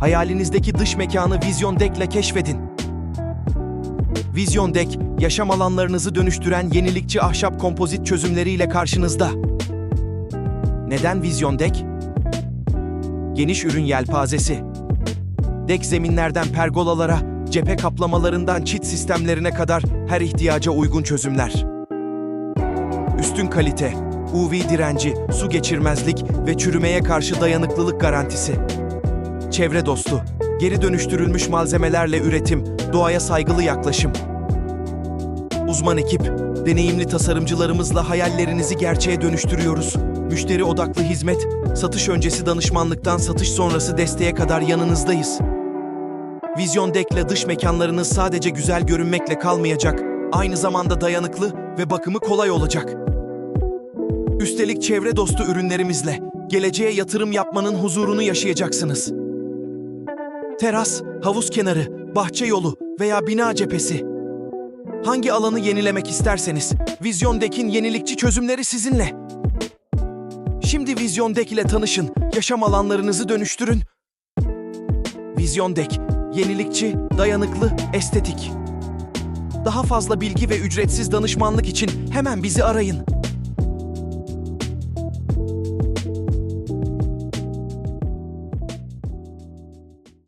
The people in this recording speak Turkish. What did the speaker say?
Hayalinizdeki dış mekanı Vizyon Deck'le keşfedin. Vizyon Deck, yaşam alanlarınızı dönüştüren yenilikçi ahşap kompozit çözümleriyle karşınızda. Neden Vizyon Deck? Geniş ürün yelpazesi. Dek zeminlerden pergolalara, cephe kaplamalarından çit sistemlerine kadar her ihtiyaca uygun çözümler. Üstün kalite, UV direnci, su geçirmezlik ve çürümeye karşı dayanıklılık garantisi. Çevre dostu, geri dönüştürülmüş malzemelerle üretim, doğaya saygılı yaklaşım. Uzman ekip, deneyimli tasarımcılarımızla hayallerinizi gerçeğe dönüştürüyoruz. Müşteri odaklı hizmet, satış öncesi danışmanlıktan satış sonrası desteğe kadar yanınızdayız. Vizyon Deck'le dış mekanlarınız sadece güzel görünmekle kalmayacak, aynı zamanda dayanıklı ve bakımı kolay olacak. Üstelik çevre dostu ürünlerimizle geleceğe yatırım yapmanın huzurunu yaşayacaksınız. Teras, havuz kenarı, bahçe yolu veya bina cephesi. Hangi alanı yenilemek isterseniz, Vizyon Deck'in yenilikçi çözümleri sizinle. Şimdi Vizyon Deck ile tanışın, yaşam alanlarınızı dönüştürün. Vizyon Deck, yenilikçi, dayanıklı, estetik. Daha fazla bilgi ve ücretsiz danışmanlık için hemen bizi arayın.